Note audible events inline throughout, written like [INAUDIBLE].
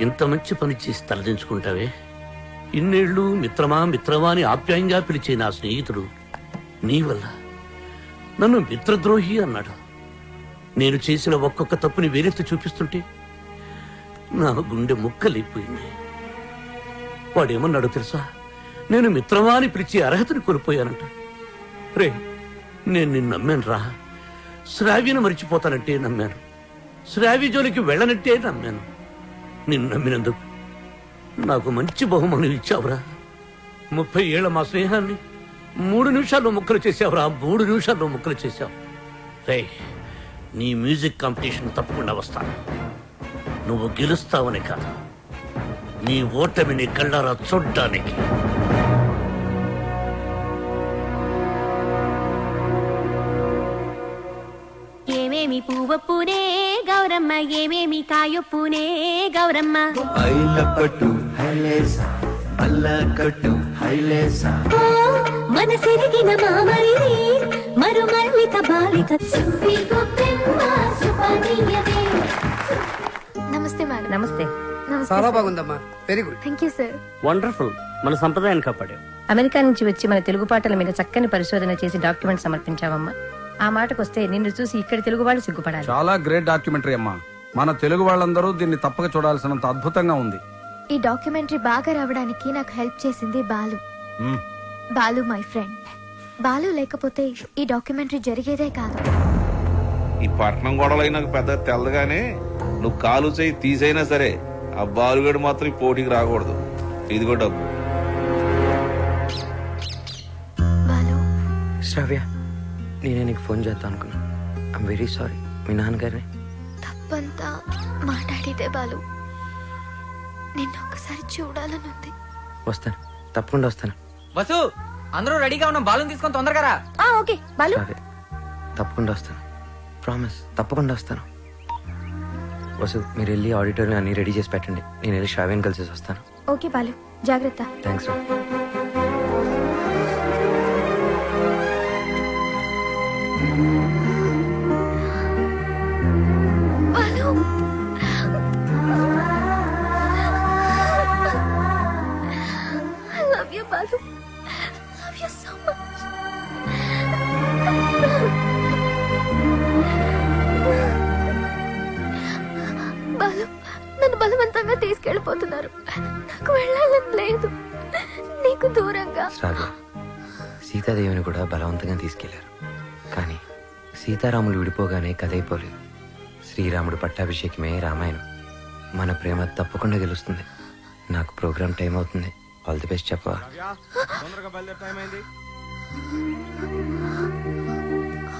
ఇంత మంచి పని చేసి తలదించుకుంటావే? ఇన్నేళ్ళు మిత్రమా మిత్రమా అని ఆప్యాయంగా పిలిచే నా స్నేహితుడు నీ వల్ల. నన్ను మిత్రద్రోహి అన్నాడు. నేను చేసిన ఒక్కొక్క తప్పుని వేరెత్తి చూపిస్తుంటే నా గుండె ముక్కలైపోయింది. వాడేమన్నాడు తెలుసా? నేను మిత్రమా అని పిలిచే అర్హతను కోల్పోయానంట. రే నేను నిన్ను నమ్మాను రా. శ్రావ్యను మరిచిపోతానంటే నమ్మాను. శ్రావ్య జోలికి వెళ్ళనంటే నమ్మాను. నిన్ను నమ్మినందుకు నాకు మంచి బహుమానం ఇచ్చావురా. ముప్పై ఏళ్ళ మా స్నేహాన్ని మూడు నిమిషాల్లో ముక్కలు చేసావురా మూడు నిమిషాల్లో ముక్కలు చేశావు. రే నీ మ్యూజిక్ కాంపిటీషన్ తప్పకుండా వస్తాను. నువ్వు గెలుస్తావని కాదు నీ ఓటమిని కళ్ళారా చూడ్డానికి. పువ్వప్పునే గౌరమ్మ ఏమేమి కాయొప్పునే గౌరమ్మ. ఐల పట్టు హైలేస. అల్ల కట్టు హైలేస మనసిరిగిన మామరిది మరు మల్లిక బాలిక నమస్తే మేడం. నమస్తే. నమస్తే చాలా బాగుందమ్మా. Very good thank you sir wonderful. మన సంప్రదాయాన్ని కాపాడావు. అమెరికా నుంచి వచ్చి మన తెలుగు పాటల మీద చక్కని పరిశోధన చేసి డాక్యుమెంట్ సమర్పించావమ్మా. ఆ మాటకొస్తే నిన్ను చూసి ఇక్కడి తెలుగు వాళ్ళు సిగ్గుపడాలి. చాలా గ్రేట్ డాక్యుమెంటరీ అమ్మా. మన తెలుగు వాళ్ళందరూ దీన్ని తప్పక చూడాల్సినంత అద్భుతంగా ఉంది. ఈ డాక్యుమెంటరీ బాగా రావడానికి నాకు హెల్ప్ చేసింది బాలు. మ్మ్. Balu my friend. బాలు లేకపోతే ఈ డాక్యుమెంటరీ జరిగేదే కాదు. ఈ పట్నం గొడవలై నాకు పెద్ద తెల్లగానే నువ్వు కాలు చేయి తీసైనా సరే ఆ బాలుగడు మాత్రం ఈ పోటీకి రాకూడదు. ఇదిగో డబ్బు. బాలు. శ్రావ్య నేనే నీకు ఫోన్ చేద్దాం అనుకున్నా. ఐమ్ వెరీ సారీ మీ నాన్నగారిని? తప్పంతా మాట్లాడితే బాలు. నిన్ను ఒకసారి చూడాలనుంది వస్తాను. తప్పకుండా వస్తాను. బస్సు అందరూ రెడీగా ఉన్నాం. బాలం తీసుకొని తొందరగా రా. ఆ ఓకే. బాలు? తప్పకుండా వస్తాను. ప్రామిస్ తప్పకుండా వస్తాను. వసు మీరు వెళ్ళి ఆడిటోరియం అన్ని రెడీ చేసి పెట్టండి. నేను వెళ్ళి శ్రావ్యని కలిసి వస్తాను. ఓకే బాలు. జాగ్రత్త. థ్యాంక్స్ రా నన్ను బలవంతంగా తీసుకెళ్ళిపోతున్నారు. నాకు వెళ్ళాలని లేదు. నీకు దూరంగా. శ్రావ్య సీతాదేవిని కూడా బలవంతంగా తీసుకెళ్ళారు. కానీ సీతారాములు విడిపోగానే కథ అయిపోలేదు. శ్రీరాముడు పట్టాభిషేకమే రామాయణం. మన ప్రేమ తప్పకుండా గెలుస్తుంది. నాకు ప్రోగ్రామ్ టైం అవుతుంది. ఆల్ ది బెస్ట్ చెప్పవా?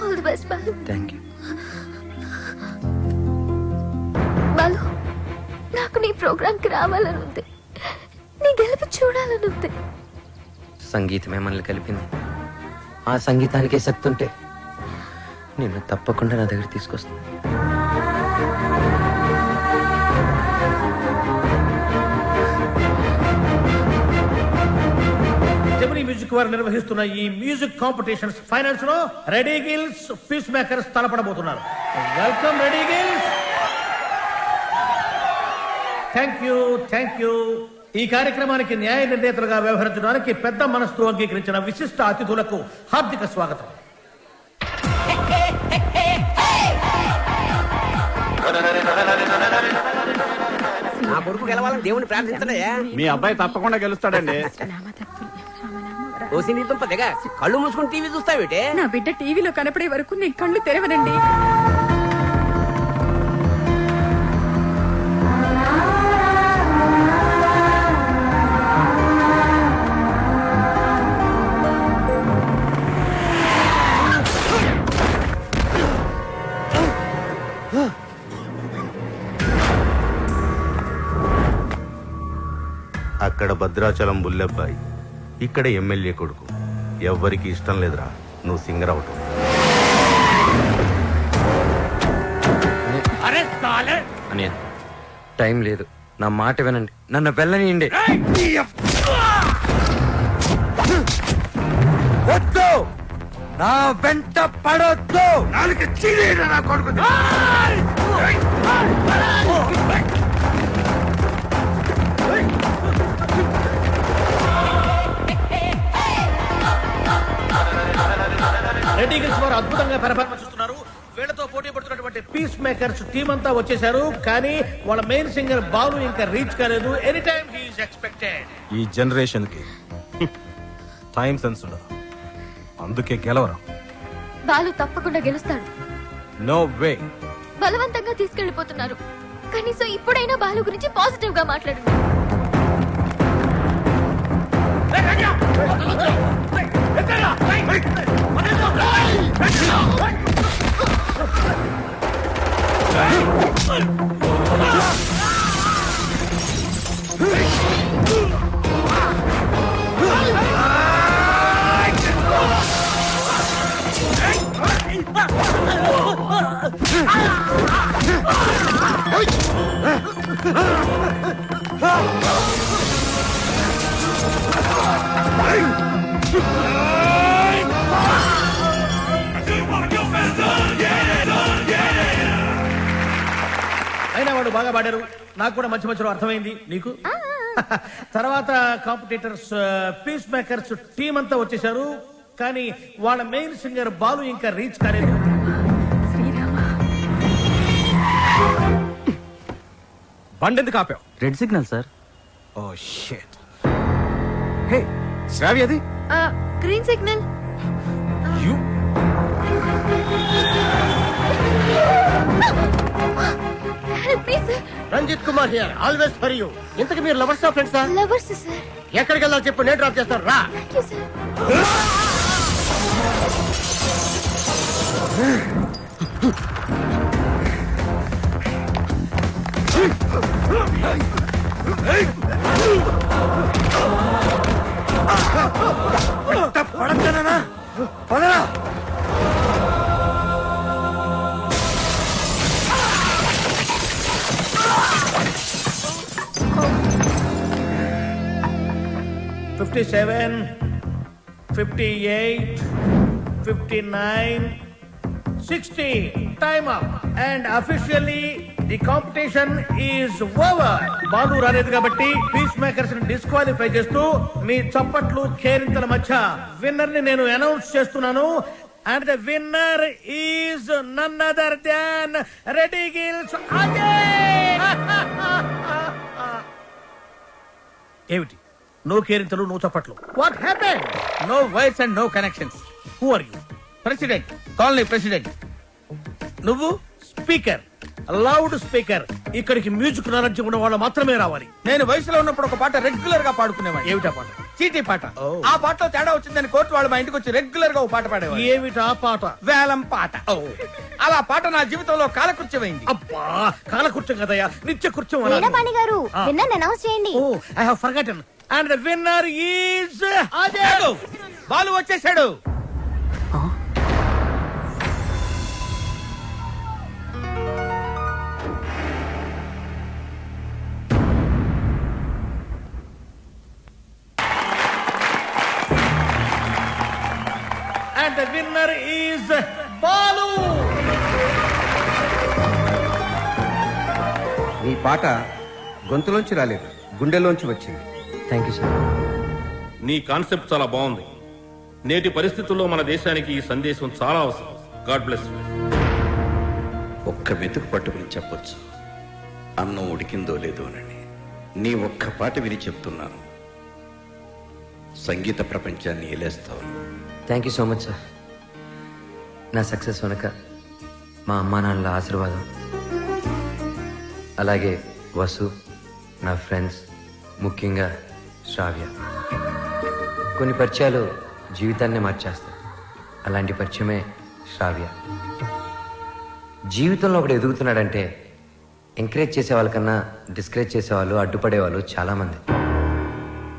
All the best Balu. Thank you Balu. నాకు నీ ప్రోగ్రామ్కి రావాలని ఉంది. నీ గెలుపు చూడాలని ఉంది. సంగీతమే మనల్ని కలిపింది. ఆ సంగీతానికే శక్తి ఉంటే నిన్ను తప్పకుండా నా దగ్గర తీసుకొస్తుంది జమినీ మ్యూజిక్ వారు నిర్వహిస్తున్న ఈ మ్యూజిక్ కాంపిటీషన్స్ ఫైనల్స్లో Ready gills piece makers తలపడబోతున్నారు. Welcome Ready Gills thank you thank you ఈ కార్యక్రమానికి న్యాయ నిర్ణేతలుగా వ్యవహరించడానికి పెద్ద మనస్సు అంగీకరించిన విశిష్ట అతిథులకు హార్దిక స్వాగతం. నా కొడుకు గెలవాలని దేవుని ప్రార్థించలే మీ అబ్బాయి తప్పకుండా గెలుస్తాడండి. దుంప కళ్ళు మూసుకుని టీవీ చూస్తావేటే? నా బిడ్డ టీవీలో కనపడే వరకు నేను కళ్ళు తెరవనండి. భద్రాచలం బుల్లెబ్బాయి ఇక్కడ ఎమ్మెల్యే కొడుకు ఎవ్వరికి ఇష్టం లేదురా నువ్వు సింగర్ అవటం అని టైం లేదు నా మాట వినండి నన్ను వెళ్ళనియండి వద్దు నా వెంట పడొద్దు నాలుగు నా కొడుకు పెర్ఫార్మెన్స్ ఇస్తున్నారు వీళ్ళతో పోటీ పడుతున్నటువంటి పీస్ మేకర్స్ టీం అంతా వచ్చేసారు కానీ వాళ్ళ మెయిన్ సింగర్ బాలు ఇంకా రీచ్ కాలేదు ఎనీ టైం హీఈస్ ఎక్స్పెక్టెడ్ ఈ జనరేషన్కి టైం సెన్స్ ఉండదు అందుకే గెలవరం బాలు తప్పకుండా గెలుస్తాడు నో వే బలవంతంగా తీసుకెళ్ళిపోతున్నారు కనీసం ఇప్పుడైనా బాలు గురించి పాజిటివ్గా మాట్లాడండి అయినా వాడు బాగా పాడారు. నాకు కూడా మంచి మధ్యలో అర్థమైంది. నీకు? [LAUGHS] తర్వాత కాంపిటేటర్స్ పీస్ మేకర్స్ టీం అంతా వచ్చేసారు కానీ వాళ్ళ మెయిన్ సింగర్ బాలు ఇంకా రీచ్ కాలేదు. బండి ఎందుకు ఆపావు? Red signal sir oh shit hey Shravya అది? Green signal you please Ranjith Kumar here always for you ఇంతకు మీరు lovers friends sir lovers sir ఎక్కడికి వెళ్ళాలి చెప్పు నేను డ్రాప్ చేస్తాను రా. Thank you sir fifty seven fifty eight fifty nine sixty time up and officially the competition is over Balu రాలేదు కాబట్టి పీస్ మేకర్స్ని డిస్క్వాలిఫై చేస్తూ మీ చప్పట్లు కేరింతల మధ్య విన్నర్ని నేను అనౌన్స్ చేస్తున్నాను. And the winner is none other than Ready Gills ఏమిటి? No కేరింతలు no చప్పట్లు what happen no voice and no connections who are you president colony president నువ్వు స్పీకర్ లౌడ్ స్పీకర్ ఇక్కడికి మ్యూజిక్ నాలెడ్జ్ ఉన్న వాళ్ళు మాత్రమే రావాలి. నేను వయసులో ఉన్నప్పుడు ఒక పాట రెగ్యులర్గా పాడుకునేవాడిని. ఏమిటా పాట? చీటీ పాట. ఓ. ఆ పాటలో తేడా వచ్చిందని కోర్టు వాళ్ళు మా ఇంటికి వచ్చి రెగ్యులర్గా ఒక పాట పాడేవాడు ఏమిటా పాట? వేలం పాట. అలా పాట నా జీవితంలో కాలకృత్యమైంది. అబ్బా కాలకృత్యం కదయ్యా నిత్య కృత్యం గారు అనౌన్స్ చేయండి. ఓ I have forgotten and the winner is. Balu వచ్చేసాడు. And the winner is Balu. నీ పాట గొంతులోంచి రాలేదు గుండెలోంచి వచ్చింది. థ్యాంక్ యూ సార్ నీ కాన్సెప్ట్ చాలా బాగుంది. నేటి పరిస్థితుల్లో మన దేశానికి ఈ సందేశం చాలా అవసరం. గాడ్ బ్లెస్ ఒక్క మెతుకు పట్టుకుని చెప్పొచ్చు. అన్నం ఉడికిందో లేదో అని నీ ఒక్క పాట విని చెప్తున్నాను. సంగీత ప్రపంచాన్ని ఏలేస్తావు thank you so much sir నా సక్సెస్ వెనక మా అమ్మా నాన్నల ఆశీర్వాదం. అలాగే వసు నా ఫ్రెండ్స్ ముఖ్యంగా శ్రావ్య కొన్ని పరిచయాలు జీవితాన్నే మార్చేస్తాయి. అలాంటి పరిచయమే శ్రావ్య. జీవితంలో ఒకడు ఎదుగుతున్నాడంటే ఎంకరేజ్ చేసే వాళ్ళకన్నా డిస్కరేజ్ చేసేవాళ్ళు అడ్డుపడేవాళ్ళు చాలామంది.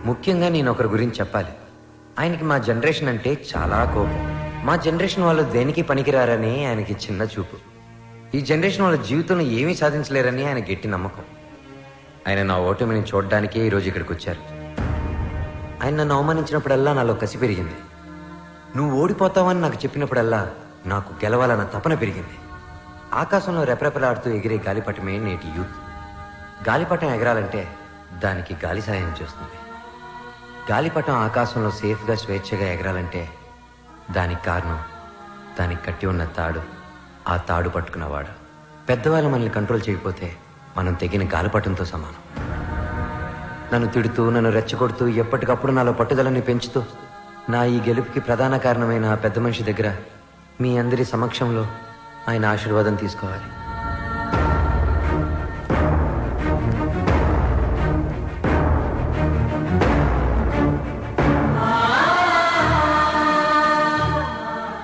ముఖ్యంగా నేను ఒకరి గురించి చెప్పాలి. ఆయనకి మా జనరేషన్ అంటే చాలా కోపం. మా జనరేషన్ వాళ్ళు దేనికి పనికిరారని ఆయనకి చిన్న చూపు. ఈ జనరేషన్ వాళ్ళ జీవితంలో ఏమీ సాధించలేరని ఆయన గట్టి నమ్మకం. ఆయన నా ఓటమిని చూడడానికే ఈరోజు ఇక్కడికి వచ్చారు. ఆయన నన్ను అవమానించినప్పుడల్లా నాలో కసి పెరిగింది. నువ్వు ఓడిపోతావని నాకు చెప్పినప్పుడల్లా నాకు గెలవాలన్న తపన పెరిగింది. ఆకాశంలో రెపరెపలాడుతూ ఎగిరే గాలిపటమే నేటి యూత్. గాలిపటం ఎగరాలంటే దానికి గాలి సాయం చేస్తుంది. గాలిపటం ఆకాశంలో సేఫ్గా స్వేచ్ఛగా ఎగరాలంటే దానికి కారణం దానికి కట్టి ఉన్న తాడు ఆ తాడు పట్టుకున్నవాడు. పెద్దవాళ్ళు మనల్ని కంట్రోల్ చేయకపోతే మనం తెగిన గాలిపటంతో సమానం. నన్ను తిడుతూ నన్ను రెచ్చగొడుతూ ఎప్పటికప్పుడు నాలో పట్టుదలని పెంచుతూ నా ఈ గెలుపుకి ప్రధాన కారణమైన ఆ పెద్ద మనిషి దగ్గర మీ అందరి సమక్షంలో ఆయన ఆశీర్వాదం తీసుకోవాలి.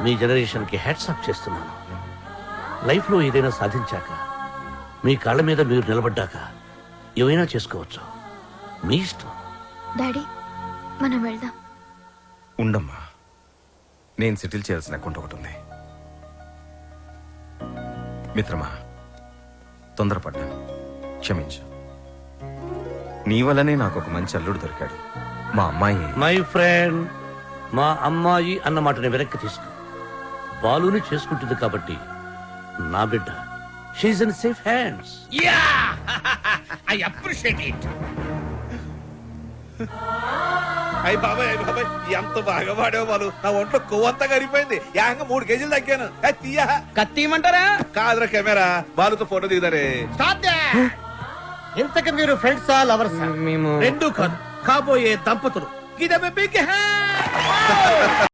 మీ జనరేషన్కి హ్యాట్సాప్ చేస్తున్నాను. లైఫ్లో ఏదైనా సాధించాక మీ కాళ్ళ మీద మీరు నిలబడ్డాక ఏమైనా చేసుకోవచ్చు. మీ ఇష్టం. డాడీ మనం వెళ్దాం. ఉండమ్మా. నేను సెటిల్ చేయాల్సిన అకౌంట్ ఒకటి ఉంది. మిత్రమా తొందరపడ్డాను క్షమించు. నీ వల్లనే నాకు ఒక మంచి అల్లుడు దొరికాడు. మా అమ్మాయి. మై ఫ్రెండ్ మా అమ్మాయి అన్న మాటని వెనక్కి తీసుకో. బాలుని చేసుకుంటుంది కాబట్టి నా బిడ్డ. In safe hands yeah I appreciate it అయ్యి బాబాయ్ అయ్యి బాబాయ్. ఎంత బాగా పాడావు బాలు. నా ఒంట్లో కొవ్వంతా కరిగిపోయింది. ఏకంగా మూడు కేజీలు తగ్గాను తీయా. కత్తిమంటారా? కాదురా కెమెరా. బాలుతో ఫోటో దిగుతారే. ఇంతకు మీరు ఫ్రెండ్సా లవర్సా? మేము రెండు కాదు. కాబోయే దంపతులు. గిదమె బిగ్ హ్యాండ్